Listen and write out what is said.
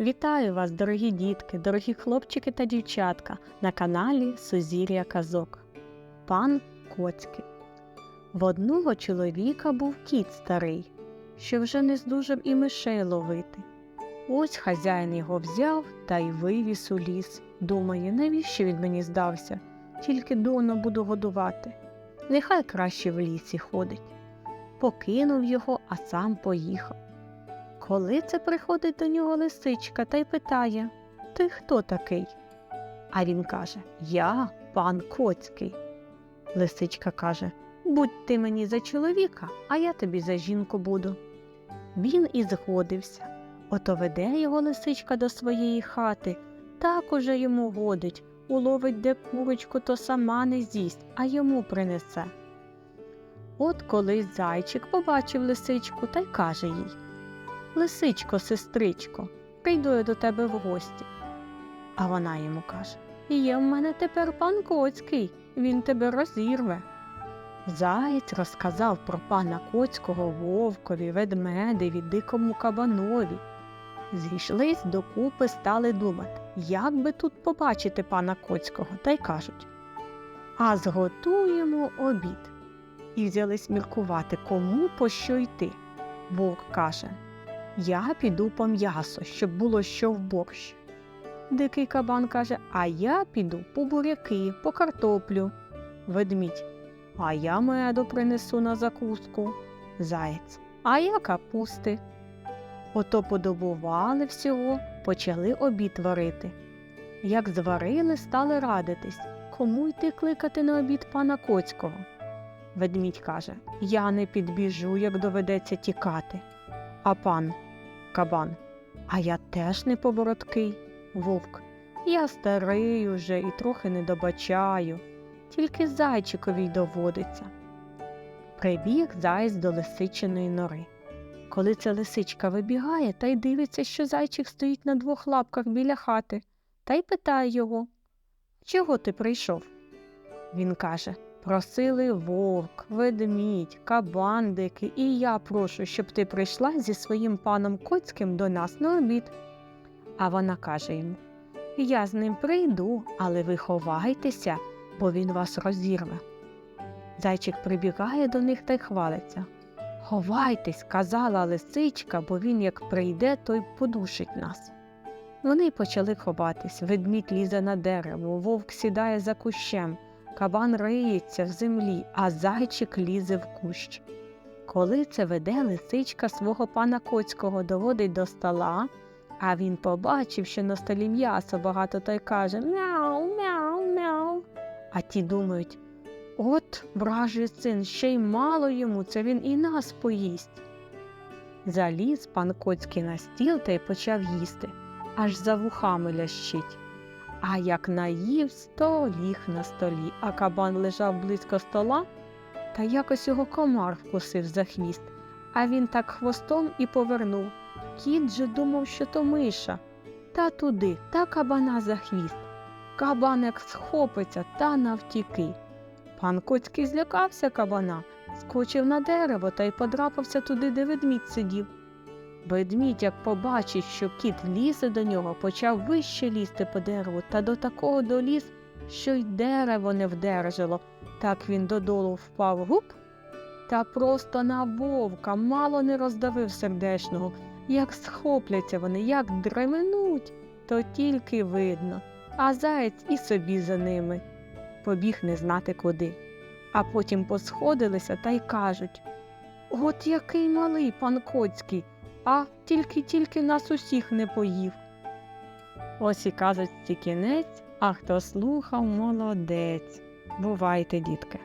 Вітаю вас, дорогі дітки, дорогі хлопчики та дівчатка на каналі Сузір'я Казок. Пан Коцький. В одного чоловіка був кіт старий, що вже не здужав і мишей ловити. Ось хазяїн його взяв та й вивіз у ліс. Думає, навіщо він мені здався? Тільки дону буду годувати. Нехай краще в лісі ходить. Покинув його, а сам поїхав. Коли це приходить до нього лисичка та й питає Ти хто такий? А він каже Я пан Коцький. Лисичка каже Будь ти мені за чоловіка, а я тобі за жінку буду. Він і згодився. Ото веде його лисичка до своєї хати, так уже йому годить, уловить де курочку, то сама не з'їсть, а йому принесе. От колись зайчик побачив лисичку та й каже їй Лисичко, сестричко, прийду я до тебе в гості. А вона йому каже Є в мене тепер пан Коцький, він тебе розірве. Заєць розказав про пана Коцького вовкові, ведмедеві, дикому кабанові. Зійшлись докупи, стали думати, як би тут побачити пана Коцького, та й кажуть А зготуємо обід. І взялись міркувати, кому по що йти. Вовк каже Я піду по м'ясо, щоб було що в борщ. Дикий кабан каже, а я піду по буряки, по картоплю. Ведмідь, а я меду принесу на закуску. Заєць, а я капусти. Ото подобували всього, почали обід варити. Як зварили, стали радитись, кому йти кликати на обід пана Коцького. Ведмідь каже Я не підбіжу, як доведеться тікати. А пан кабан, а я теж не повороткий. Вовк. Я старий уже і трохи не добачаю, тільки зайчикові й доводиться. Прибіг заєць до лисичиної нори. Коли ця лисичка вибігає та й дивиться, що зайчик стоїть на двох лапках біля хати, та й питає його Чого ти прийшов? Він каже Просили вовк, ведмідь, кабан дикий, і я прошу, щоб ти прийшла зі своїм паном Коцьким до нас на обід. А вона каже йому Я з ним прийду, але ви ховайтеся, бо він вас розірве. Зайчик прибігає до них та й хвалиться. Ховайтесь, казала лисичка, бо він як прийде, то й подушить нас. Вони почали ховатись, ведмідь лізе на дерево, вовк сідає за кущем, кабан риється в землі, а зайчик лізе в кущ. Коли це веде лисичка свого пана Коцького доводить до стола, а він побачив, що на столі м'ясо багато, то й каже Мяу, мяу, мяу. А ті думають От, вражий син, ще й мало йому, це він і нас поїсть. Заліз пан Коцький на стіл та й почав їсти, аж за вухами лящить. А як наївсь, то ліг на столі, а кабан лежав близько стола, та якось його комар вкусив за хвіст, а він так хвостом і повернув. Кіт же думав, що то миша. Та туди, та кабана за хвіст. Кабан як схопиться та навтіки. Пан Коцький злякався кабана, скочив на дерево та й подрапався туди, де ведмідь сидів. Ведмідь, як побачить, що кіт лізе до нього, почав вище лізти по дереву та до такого доліз, що й дерево не вдержало. Так він додолу впав гуп та просто на вовка мало не роздавив сердешного. Як схопляться вони, як дременуть, то тільки видно, а заєць і собі за ними. Побіг не знати куди. А потім посходилися та й кажуть От який малий пан Коцький, а тільки-тільки нас усіх не поїв. Ось і казочці кінець, а хто слухав, молодець. Бувайте, дітки.